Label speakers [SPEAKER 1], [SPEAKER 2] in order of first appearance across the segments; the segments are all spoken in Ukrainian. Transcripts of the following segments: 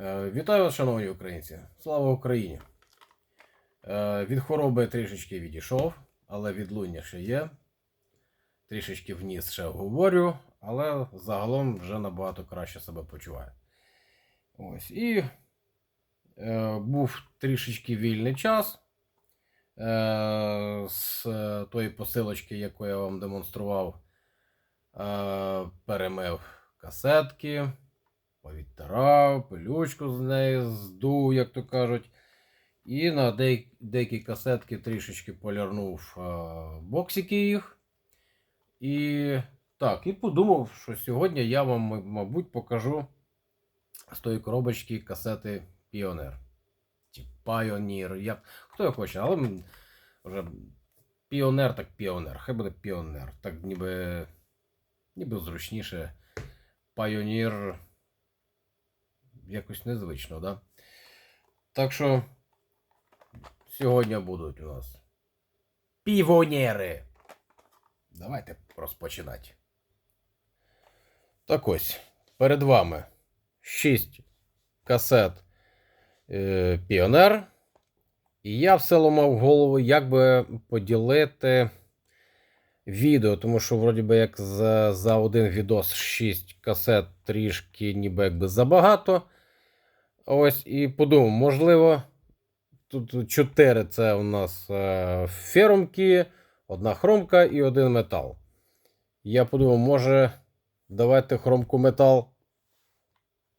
[SPEAKER 1] Е, Вітаю вас, шановні українці! Слава Україні! Е, Від хвороби трішечки відійшов, але відлуння ще є. Трішечки вніс ще говорю, але загалом вже набагато краще себе почуваю. Ось. І е, був трішечки вільний час. Е, з тої посилочки, яку я вам демонстрував, е, перемив касетки повідтирав, пилючку з неї здув, як то кажуть. І на деякі, касетки трішечки полірнув е, боксики їх. І так, і подумав, що сьогодні я вам, мабуть, покажу з тої коробочки касети Піонер. Чи Пайонір. Як, хто як хоче, але вже Піонер, так Піонер. Хай буде Піонер. Так ніби, ніби зручніше. Пайонір якось незвично, да? Так що сьогодні будуть у нас півонєри. Давайте розпочинати. Так ось, перед вами 6 касет е, Піонер. І я все ламав голову, як би поділити відео, тому що, вроді би, як за, за один відос 6 касет трішки ніби якби забагато. Ось, і подумав, можливо, тут 4 це у нас е, ферумки, одна хромка і один метал. Я подумав, може, давайте хромку метал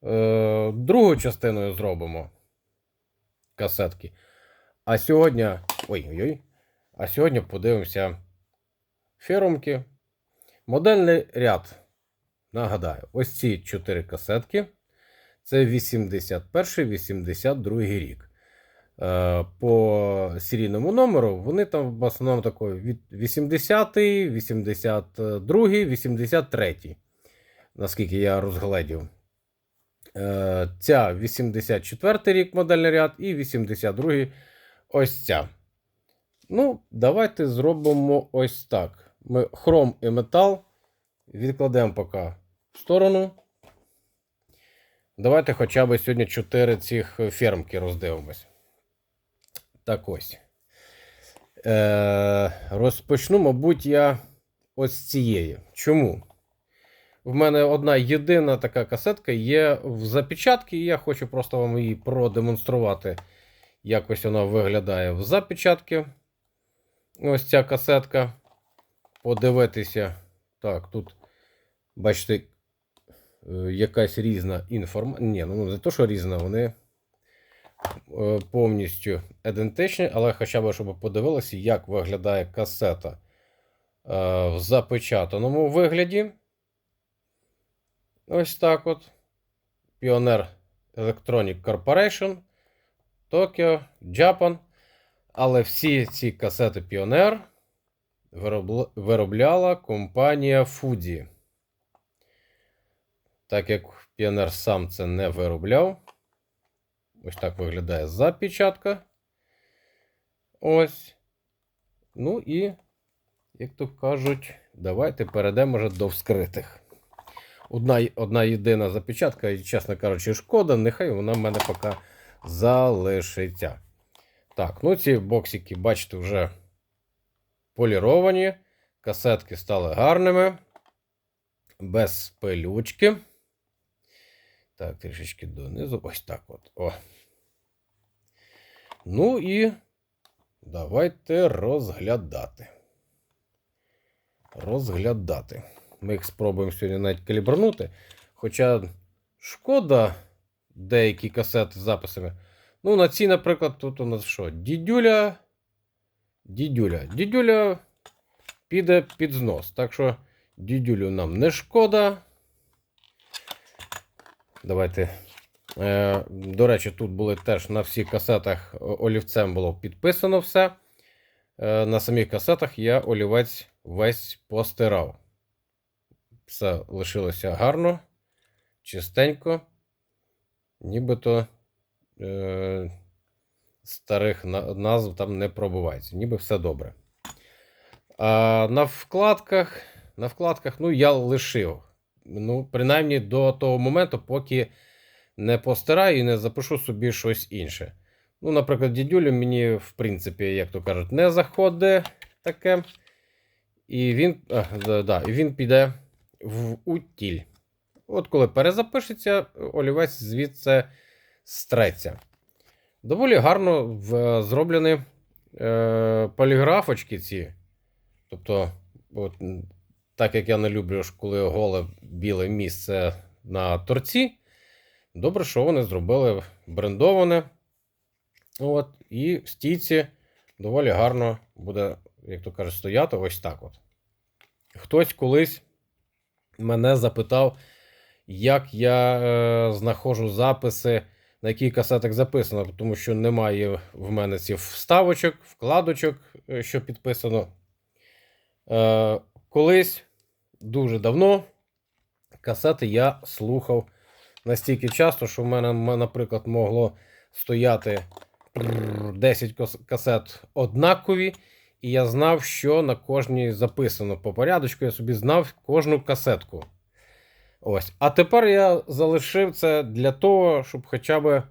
[SPEAKER 1] е, другою частиною зробимо касетки. А сьогодні. Ой-ой-ой. А сьогодні подивимося ферумки. Модельний ряд. Нагадаю, ось ці 4 касетки. Це 81-82 рік. Е, По серійному номеру вони там в основному такої від 80, 82, 83, наскільки я розгледів. Е, Ця 84 рік модельний ряд і 82 ось ця. Ну, давайте зробимо ось так. Ми хром і метал відкладемо поки в сторону. Давайте хоча б сьогодні 4 цих фермки роздивимось. Так ось. Е, Розпочну, мабуть, я ось цієї. Чому? В мене одна єдина така касетка є в запечатці, і я хочу просто вам її продемонструвати, як ось вона виглядає в запечатці. Ось ця касетка. Подивитися. Так, тут, бачите, е, якась різна інформація. Ні, ну не то, що різна, вони е, повністю ідентичні, але хоча б, щоб подивилися, як виглядає касета е, в запечатаному вигляді. Ось так от. Pioneer Electronic Corporation, Tokyo, Japan. Але всі ці касети Pioneer виробляла компанія Fuji. Так як Pioneer сам це не виробляв. Ось так виглядає запечатка. Ось. Ну і, як то кажуть, давайте перейдемо вже до вскритих. Одна, одна єдина запечатка, і, чесно кажучи, шкода, нехай вона в мене поки залишиться. Так, ну ці боксики, бачите, вже поліровані. Касетки стали гарними. Без пилючки. Так, трішечки донизу. Ось так от. О. Ну і давайте розглядати. Розглядати. Ми їх спробуємо сьогодні навіть калібрнути. Хоча шкода деякі касети з записами. Ну, на цій, наприклад, тут у нас що? Дідюля. Дідюля. Дідюля піде під знос. Так що дідюлю нам не шкода. Давайте. Е, До речі, тут були теж на всіх касетах олівцем було підписано все. Е, на самих касетах я олівець весь постирав. Все лишилося гарно, чистенько. Нібито е, старих назв там не пробувається. Ніби все добре. А на вкладках, на вкладках, ну, я лишив. Ну, принаймні до того моменту, поки не постираю і не запишу собі щось інше. Ну, наприклад, дідюлю мені, в принципі, як то кажуть, не заходить таке. І він, а, да, да, він піде в утіль. От коли перезапишеться, олівець звідси стреться. Доволі гарно в, зроблені е, поліграфочки ці. Тобто, от, так як я не люблю, коли голе біле місце на торці, добре, що вони зробили брендоване. От, і в стійці доволі гарно буде, як то кажуть, стояти ось так. от. Хтось колись мене запитав, як я е, знаходжу записи, на який касетик записано, тому що немає в мене цих вставочок, вкладочок, е, що підписано. Е, колись дуже давно касети я слухав настільки часто, що в мене, наприклад, могло стояти 10 касет однакові, і я знав, що на кожній записано по порядочку, я собі знав кожну касетку. Ось. А тепер я залишив це для того, щоб хоча б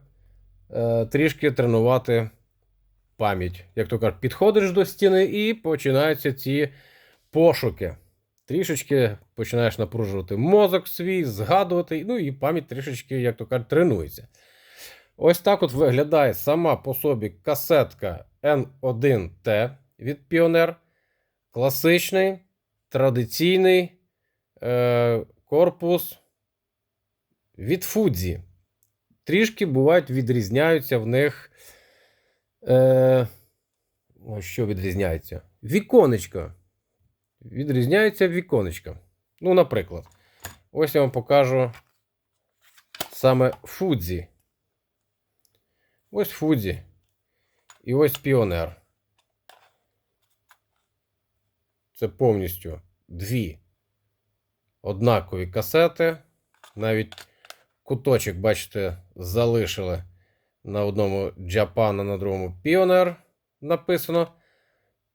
[SPEAKER 1] е, трішки тренувати пам'ять. Як то кажуть, підходиш до стіни і починаються ці пошуки. Трішечки починаєш напружувати мозок свій, згадувати, ну і пам'ять трішечки, як то кажуть, тренується. Ось так от виглядає сама по собі касетка N1T від Pioneer. Класичний, традиційний е, корпус від Fuji. Трішки бувають, відрізняються в них. Е, що відрізняється? Віконечко. Відрізняється віконечко. Ну, наприклад, ось я вам покажу саме Fuji. Ось Fuji. І ось Pioneer. Це повністю дві однакові касети. Навіть куточок, бачите, залишили на одному Japan, а на другому Pioneer написано.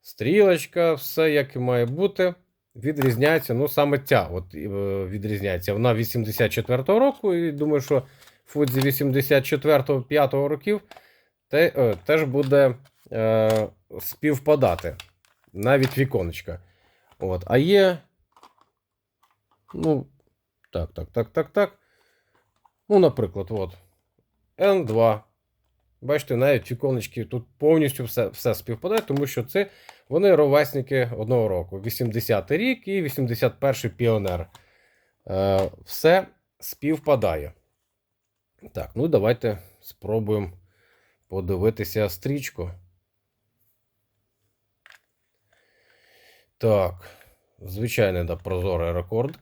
[SPEAKER 1] Стрілочка, все як і має бути. Відрізняється, ну саме ця от, е, відрізняється. Вона 84-го року, і думаю, що Фудзі 84-5 років те, е, теж буде е, співпадати. Навіть віконечка. От. А є. Ну, так, так, так, так, так. Ну, наприклад, от. N2. Бачите, навіть віконечки тут повністю все все співпадає, тому що це вони ровесники одного року. 80-й рік і 81-й піонер. Е, все співпадає. Так, ну давайте спробуємо подивитися стрічку. Так, звичайний да, прозорий рекорд.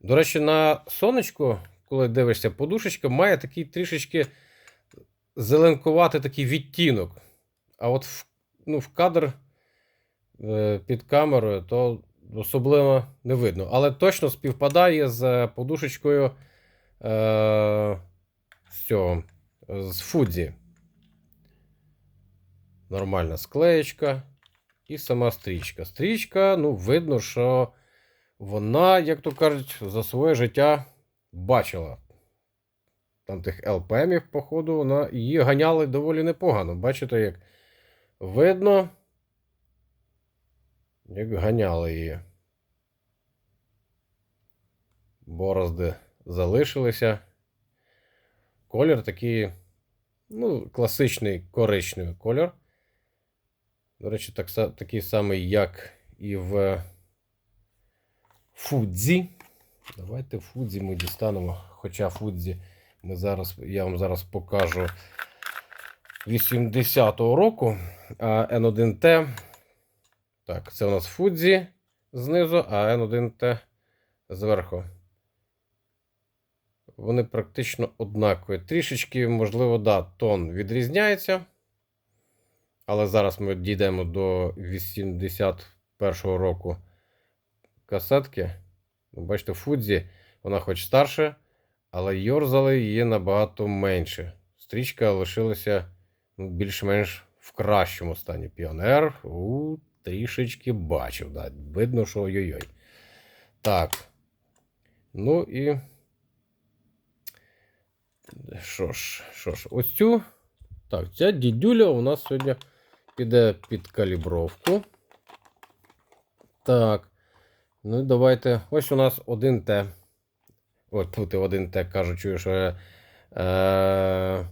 [SPEAKER 1] До речі, на сонечку, коли дивишся, подушечка має такий трішечки зеленкувати такий відтінок. А от в, ну, в кадр е, під камерою, то особливо не видно. Але точно співпадає з подушечкою е, з цього, з Фудзі. Нормальна склеєчка. І сама стрічка. Стрічка, ну, видно, що вона, як то кажуть, за своє життя бачила. Там тих ЛПМів, походу, вона її ганяли доволі непогано. Бачите, як видно, як ганяли її. Борозди залишилися. Колір такий, ну, класичний коричневий колір. До речі, так, такий самий, як і в Фудзі. Давайте Фудзі ми дістанемо. Хоча Фудзі ми зараз, я вам зараз покажу 80-го року. А N1T. Так, це у нас Фудзі знизу, а N1T зверху. Вони практично однакові. Трішечки, можливо, да, тон відрізняється. Але зараз ми дійдемо до 81-го року касетки. Ну, Бачите, Фудзі, вона хоч старша, але йорзали її набагато менше. Стрічка лишилася більш-менш в кращому стані. Піонер у трішечки бачив. Да. Видно, що ой-ой-ой. Так. Ну і Що ж, що ж, ось цю. Так, ця дідюля у нас сьогодні піде під калібровку. Так. Ну і давайте. Ось у нас 1Т. Ось тут 1Т кажу, чую, що е,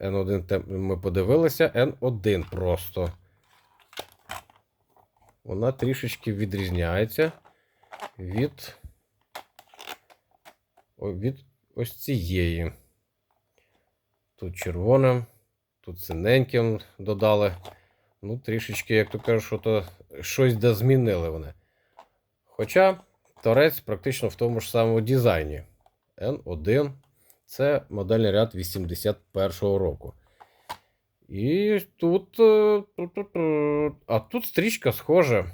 [SPEAKER 1] N1Т ми подивилися. N1 просто. Вона трішечки відрізняється від, від ось цієї. Тут червоним, тут синеньким додали. Ну, трішечки, як то кажуть, що то щось де змінили вони. Хоча торець практично в тому ж самому дизайні. N1 це модельний ряд 81-го року. І тут. е. А тут стрічка схожа.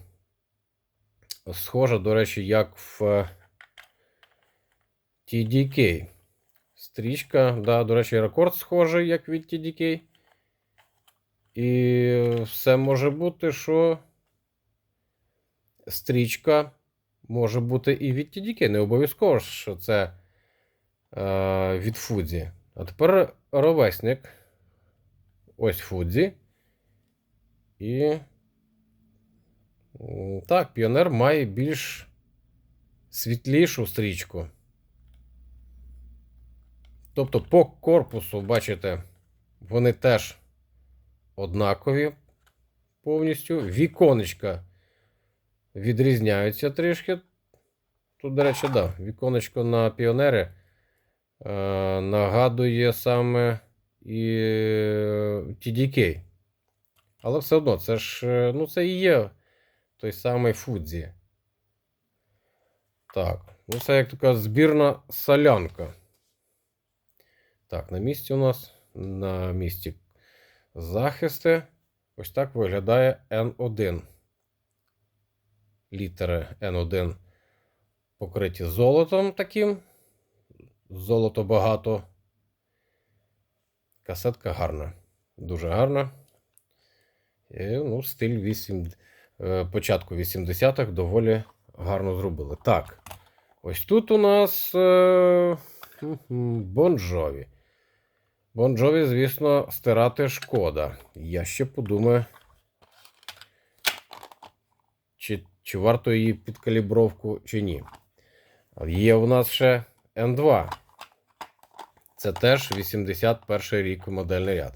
[SPEAKER 1] Схожа, до речі, як в е, TDK. Стрічка, да, до речі, рекорд схожий, як від TDK. І все може бути, що стрічка може бути і від TDK. Не обов'язково, що це е, від Фудзі. А тепер ровесник. Ось Фудзі. І. Так, піонер має більш світлішу стрічку. Тобто по корпусу, бачите, вони теж однакові повністю. Віконечка відрізняються трішки. Тут, до речі, да, віконечко на піонери е, нагадує саме і е, TDK. Але все одно, це ж е, ну, це і є той самий Фудзі. Так, ну це як така збірна солянка. Так, на місці у нас на місці захисти. Ось так виглядає N1. Літери N1 покриті золотом таким. Золото багато. Касетка гарна. Дуже гарна. Ну, стиль 8, е, початку 80-х доволі гарно зробили. Так. Ось тут у нас е, Бонжові. Бонжові, звісно, стирати шкода. Я ще подумаю, чи, чи варто її під калібровку, чи ні. Є у нас ще N2. Це теж 81 рік модельний ряд.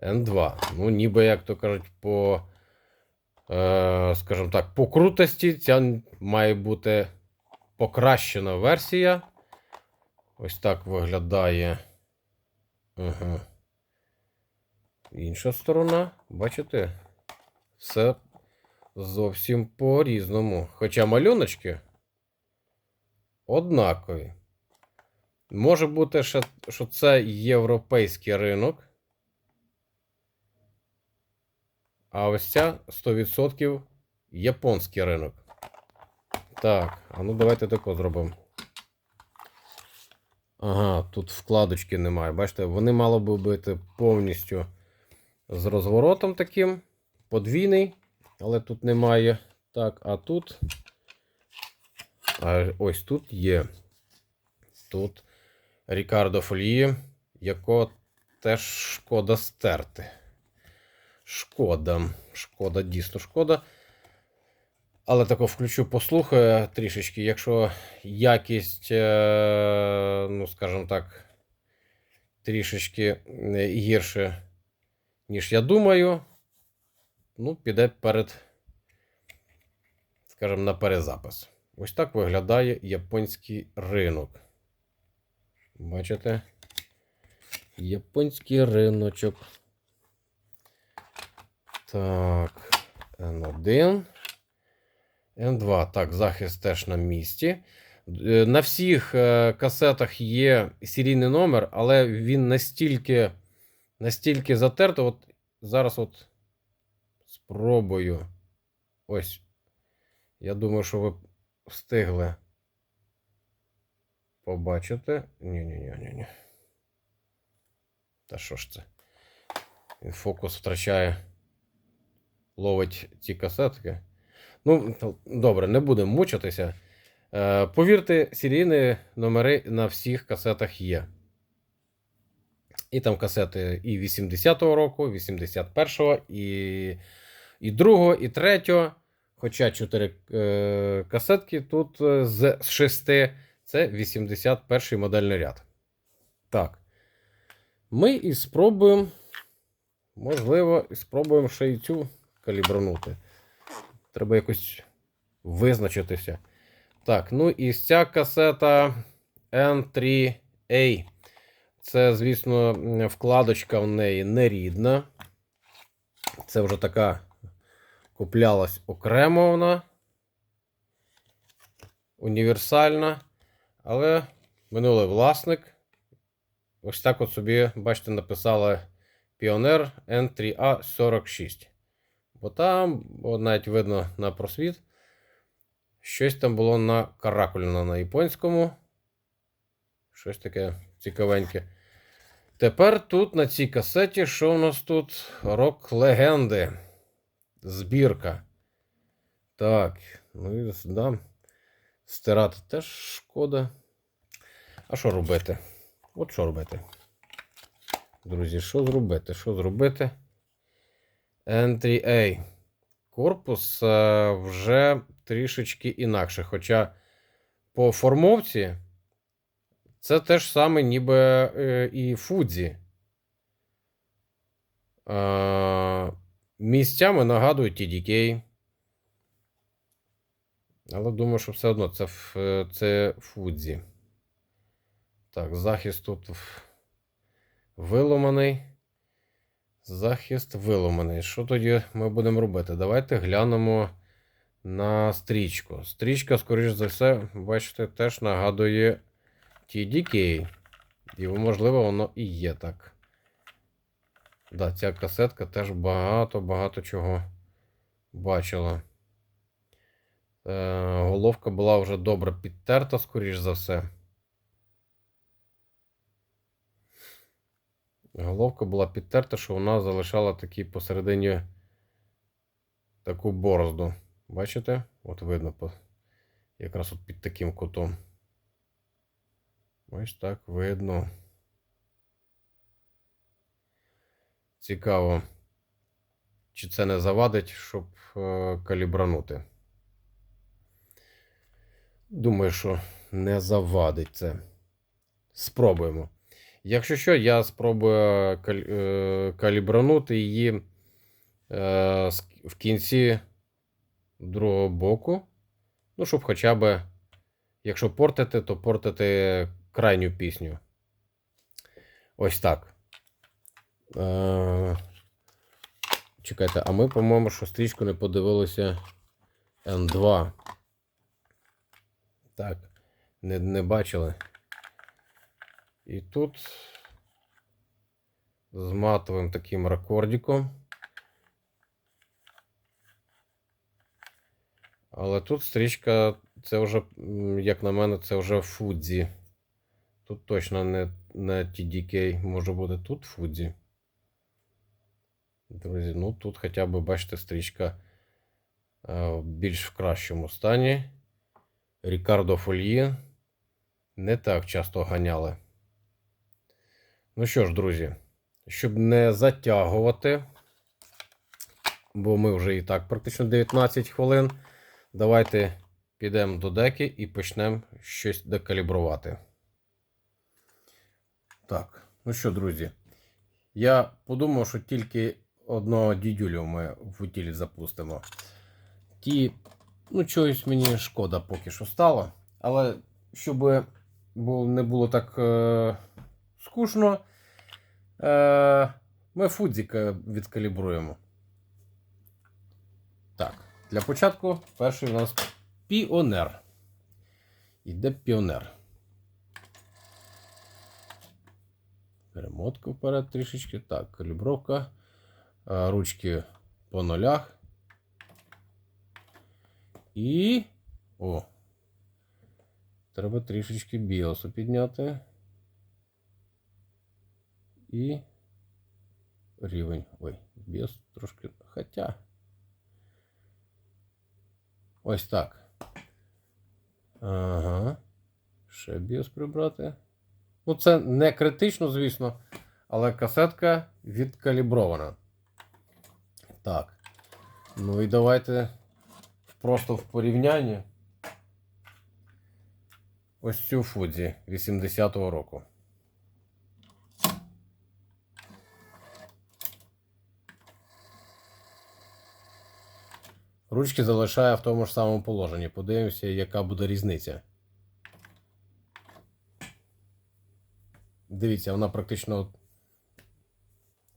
[SPEAKER 1] N2. Ну, ніби, як то кажуть, по, е, скажімо так, по крутості ця має бути покращена версія. Ось так виглядає. Ага. Інша сторона, бачите, все зовсім по-різному. Хоча малюночки однакові. Може бути, що, це європейський ринок. А ось ця 100% японський ринок. Так, а ну давайте тако зробимо. Ага, тут вкладочки немає. Бачите, вони мало би бути повністю з розворотом таким. Подвійний, але тут немає. Так, а тут. А ось тут є. Тут Рікардо Фолії, якого теж шкода стерти. Шкода. Шкода, дійсно шкода. Але тако включу, послухаю трішечки. Якщо якість, е, ну, скажімо так, трішечки е, гірше, ніж я думаю, ну, піде перед, скажімо, на перезапис. Ось так виглядає японський ринок. Бачите? Японський риночок. Так, N1. N2. Так, захист теж на місці. Е, На всіх е, касетах є серійний номер, але він настільки настільки затертий. От зараз от спробую. Ось. Я думаю, що ви встигли побачити. Ні-ні-ні-ні. Та що ж це? Він фокус втрачає. Ловить ці касетки. Ну, добре, не будемо мучитися. Е, повірте, серійні номери на всіх касетах є. І там касети і 80-го року, 81-го, і, і 2-го, і 3-го. Хоча 4 е, касетки тут е, з 6 це 81-й модельний ряд. Так. Ми і спробуємо. Можливо, і спробуємо ще й цю калібранути. Треба якось визначитися. Так, ну і ця касета N3A. Це, звісно, вкладочка в неї не рідна. Це вже така куплялась окремо вона. Універсальна. Але минулий власник. Ось так от собі, бачите, написала Pioneer N3A46. Бо там, от навіть видно на просвіт, щось там було на каракульно на японському. Щось таке цікавеньке. Тепер тут на цій касеті, що у нас тут? Рок легенди. Збірка. Так, ну і да. Стирати теж шкода. А що робити? От що робити? Друзі, що зробити? Що зробити? Entry A. Корпус е, вже трішечки інакше. Хоча по формовці це те ж саме, ніби е, і Фудзі. Е, місцями нагадують TDK. Але думаю, що все одно це, е, це Фудзі. Так, захист тут виломаний. Захист виломаний. Що тоді ми будемо робити? Давайте глянемо на стрічку. Стрічка, скоріш за все, бачите, теж нагадує TDK. І, можливо, воно і є так. Да, ця касетка теж багато-багато чого бачила. Е, головка була вже добре підтерта, скоріш за все. Головка була підтерта, що вона залишала такі посередині таку борозду. Бачите? От видно якраз от під таким кутом. Ось так видно. Цікаво, чи це не завадить, щоб е, калібранути. Думаю, що не завадить це. Спробуємо. Якщо що, я спробую каль- е, калібранути її е, в кінці другого боку. Ну, щоб хоча б, якщо портити, то портити крайню пісню. Ось так. Е, чекайте, а ми, по-моєму, що стрічку не подивилися N2. Так, не, не бачили. І тут з матовим таким ракордиком. Але тут стрічка, це вже, як на мене, це вже Фудзі. Тут точно не, не TDK може бути тут Фудзі. Друзі, ну тут хоча б, бачите, стрічка е, більш в кращому стані. Рікардо Фольє не так часто ганяли. Ну що ж, друзі, щоб не затягувати, бо ми вже і так практично 19 хвилин. Давайте підемо до деки і почнемо щось декалібрувати. Так, ну що, друзі, я подумав, що тільки одного дідюлю ми в утілі запустимо. Ті, ну, чогось мені шкода поки що стало. Але щоб не було так е, скучно, е, ми фудзіка відкалібруємо. Так, для початку перший у нас піонер. Іде піонер. Перемотка вперед трішечки. Так, калібровка. Е, Ручки по нулях. І. О. Треба трішечки біосу підняти. І. Рівень. Ой, біос трошки. Хоча. Ось так. Ага. Ще біос прибрати. Ну, це не критично, звісно.
[SPEAKER 2] але касетка відкалібрована. Так. Ну і давайте просто в порівнянні. Ось цю Фудзі 80-го року. Ручки залишаю в тому ж самому положенні. Подивимося, яка буде різниця. Дивіться, вона практично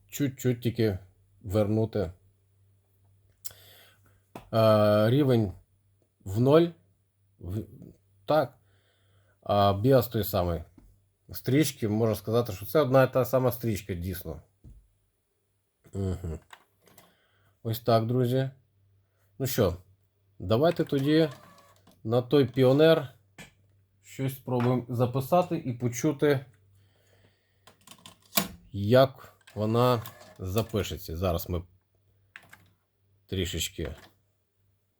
[SPEAKER 2] чуть-чуть тільки вернути. Е, рівень в ноль. Так. А біас той самий. Стрічки, можна сказати, що це одна і та сама стрічка, дійсно. Угу. Ось так, друзі. Ну що, давайте тоді на той піонер щось спробуємо записати і почути, як вона запишеться. Зараз ми трішечки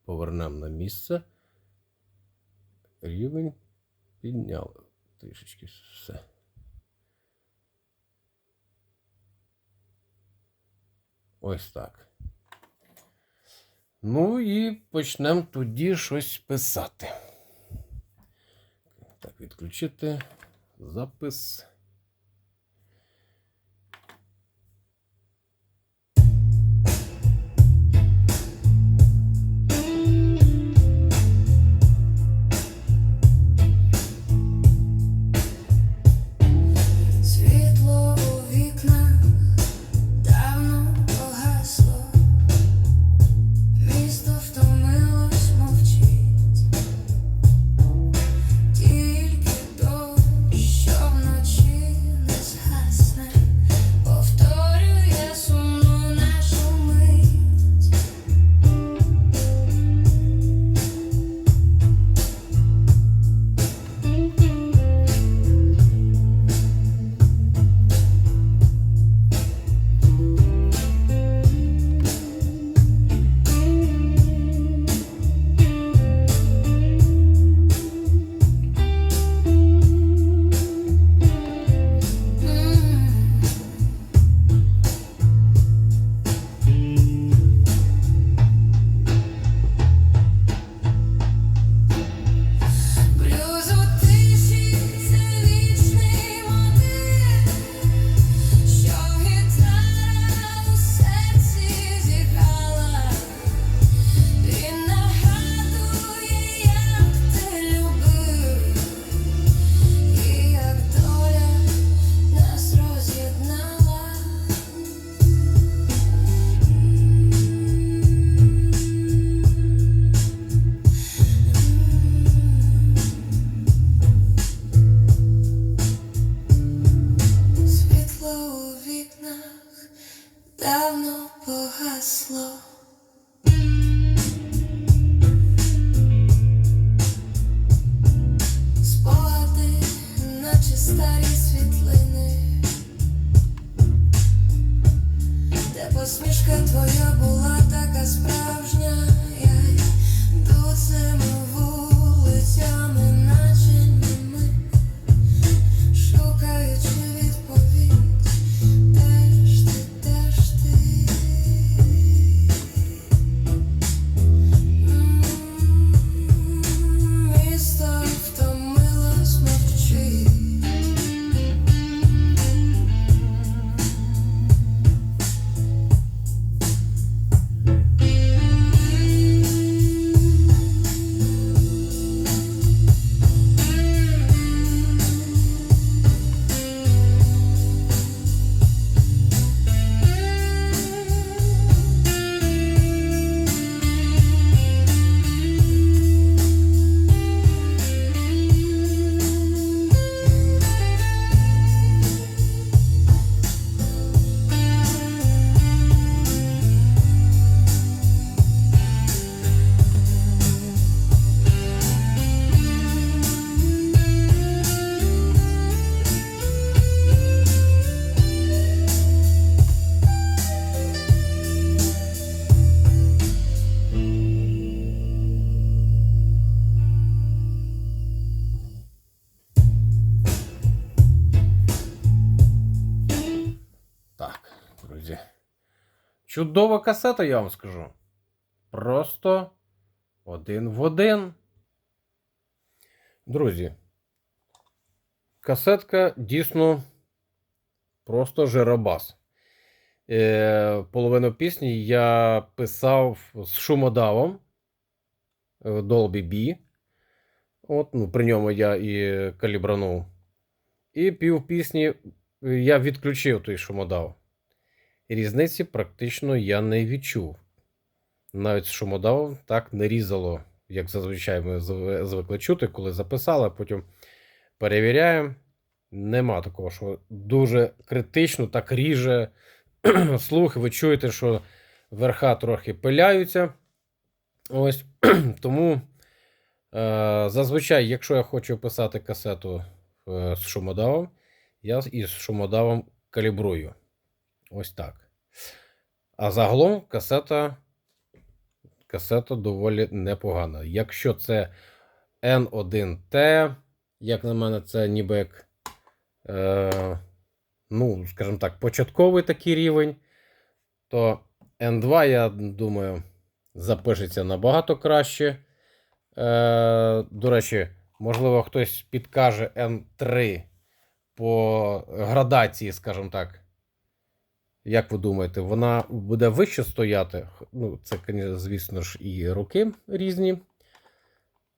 [SPEAKER 2] повернемо на місце. Рівень підняли. Трішечки все. Ось так. Ну і почнемо тоді щось писати. Так, відключити запис.
[SPEAKER 1] Чудова касета, я вам скажу. Просто один в один. Друзі, касетка дійсно просто жиробас. Е, половину пісні я писав з шумодавом е, Dolby B. От, ну, при ньому я і калібранув. І пів пісні я відключив той шумодав. Різниці практично я не відчув. Навіть з шумодавом так не різало, як зазвичай ми звикли чути, коли записали, потім перевіряємо. Нема такого, що дуже критично так ріже слух. Ви чуєте, що верха трохи пиляються. Ось тому е, зазвичай, якщо я хочу писати касету е, з шумодавом, я із шумодавом калібрую. Ось так. А загалом касета, касета доволі непогана. Якщо це N1T, як на мене, це ніби як, е, ну, скажімо так, початковий такий рівень, то N2, я думаю, запишеться набагато краще. Е, до речі, можливо, хтось підкаже N3 по градації, скажімо так. Як ви думаєте, вона буде вище стояти? Ну, це, звісно ж, і роки різні.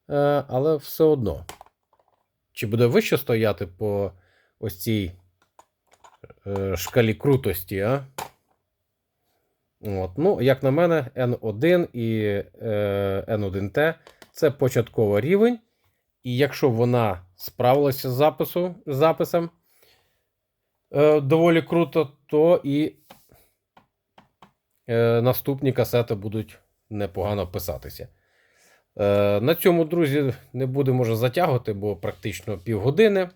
[SPEAKER 1] Е, але все одно. Чи буде вище стояти по ось цій е, шкалі крутості, а? От. Ну, як на мене, N1 і е, N1T це початковий рівень. І якщо вона справилася з запису, з записом е, доволі круто, то і е, наступні касети будуть непогано писатися. Е, на цьому, друзі, не будемо вже затягувати, бо практично півгодини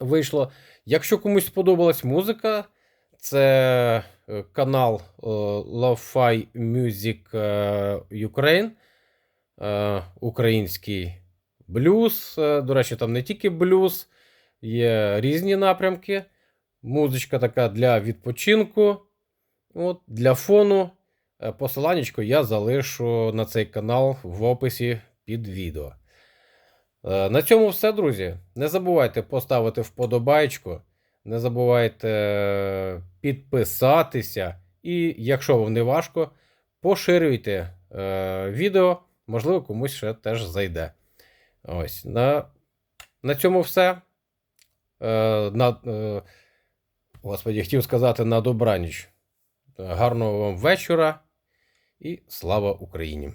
[SPEAKER 1] вийшло. Якщо комусь сподобалась музика, це е, канал е, Lo-Fi Music е, Ukraine, український блюз. До речі, там не тільки блюз, є різні напрямки. Музичка така для відпочинку, от, для фону. Е, Посиланнячко я залишу на цей канал в описі під відео. Е, На цьому все, друзі. Не забувайте поставити вподобайку. Не забувайте е, підписатися. І, якщо вам не важко, поширюйте відео. Можливо, комусь ще теж зайде. Ось. На, на цьому все. На, Господі, хотів сказати на добраніч. Гарного вам вечора і слава Україні!